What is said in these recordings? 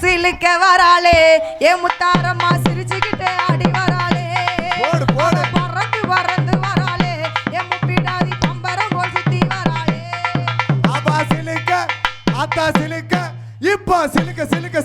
சிலுக்க வராளே. ஏ முத்தாரம்மா சிரிச்சுக்கிட்டே ஆடி வராளே. பறந்து பறந்து வராளே. ஏ முப்பிடாதி பம்பரம் போல் சுத்தி வராளே. ஆபா சிலுக்க ஆத்தா சிலுக்க இப்போ சிலுக்க சிலுக்க சிலுக்க சிலுக்க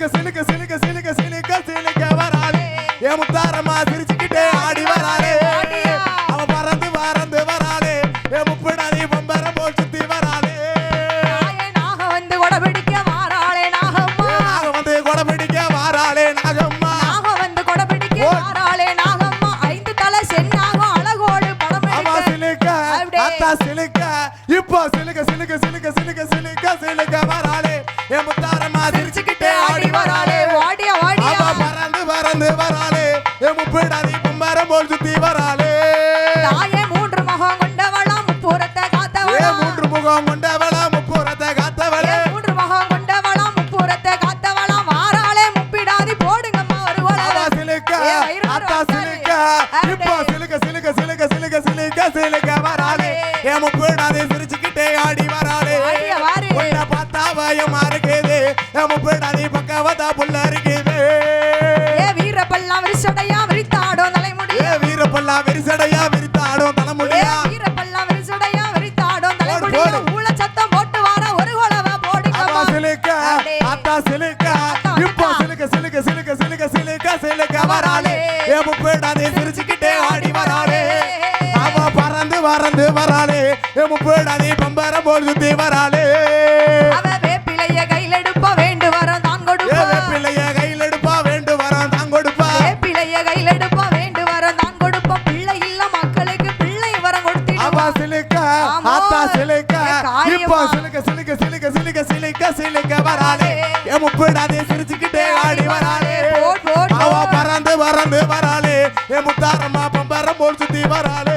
சிலுக்க சிலுக்க சிலுக்க சிலுக்க சிலுக்க சிலுக்க வராளே ஏ முத்தாரம்மா சிரிச்சுக்கிட்டே ஆடி வராளே ஆடியா. அவ பறந்து பறந்து வராளே ஏ முப்பிடாதி பம்பர போல் சுத்தி வராளே நாக வந்து கொடபிடிக்க வாராளே நாகம்மா. நாக வந்து கொடை பிடிக்க வாராளே நாகம்மா. நாக வந்து கொடபிடிக்க ஓ. வாராளே நாகம்மா. ஐந்து தலை சென்னாகம் அழகோடு படம் எடுக்க சிலுக்க. அத்தா சிலுக்க இப்போ சிலுக்க சிலுக்க சிலுக்க சிலுக்க சிலுக்க சிலுக்க வராளே. ஏ முத்தாரம்மா சிரிச்சுக்கிட்டே ஏ முப்பிடாதி பம்பர போல் சுத்தி வராளே. தாயே மூன்று முகம் கொண்டவளாம் முப்புறத்தை ஏ காத்தவளாம் மூன்று முகம் கொண்டவள முப்புறத்தை காத்தவளே. மூன்று முகம் கொண்டவளாம் முப்புறத்தை காத்தவளாம். வாராளே முப்பிடாதி போடுங்கம்மா கொலவை சிலுக்க அத்தா. சிலுக்க. இப்போ சிலுக்க சிலுக்க சிலுக்க சிலுக்க சிலுக்க சிலுக்க வராளே. ஏ முப்பிடாதி சிரிச்சுக்கிட்டே ஆடி வராளே. உன்னை பார்த்தா பயமா இருக்குது ஏ முப்பிடாதி வீரப்பல்லா விரிசடையா விரித்தாடும் ஏ தலைமுடியா? வீரப்பெல்லாம் விரிசடையா விரித்தாடும் தலைமுடி போடு. ஊழ சத்தம் போட்டு வார ஒரு கொலவை அவ போடுங்கம்மா சிலுக்க. அத்தா சிலுக்க இப்போ. சிலுக்க சிலுக்க சிலுக்க சிலுக்க சிலுக்க சிலுக்க வராளே. ஏ முப்பேடாதே சிரிச்சுக்கிட்டே ஆடி வராளே. அவ பறந்து பறந்து வராளே. ஏ முப்பேடாதே பம்பர போல் சுத்தி வராளே. அவ இப்போ சிலுக்க சிலுக்க சிலுக்க சிலுக்க சிலுக்க சிலுக்க வராளே. ஏ முப்பேடாதே சிரிச்சுக்கிட்டே ஆடி வராளே அவ. பறந்து பறந்து வராளே. ஏ முத்தாரம்மா பம்பர போல் சுத்தி வராளே.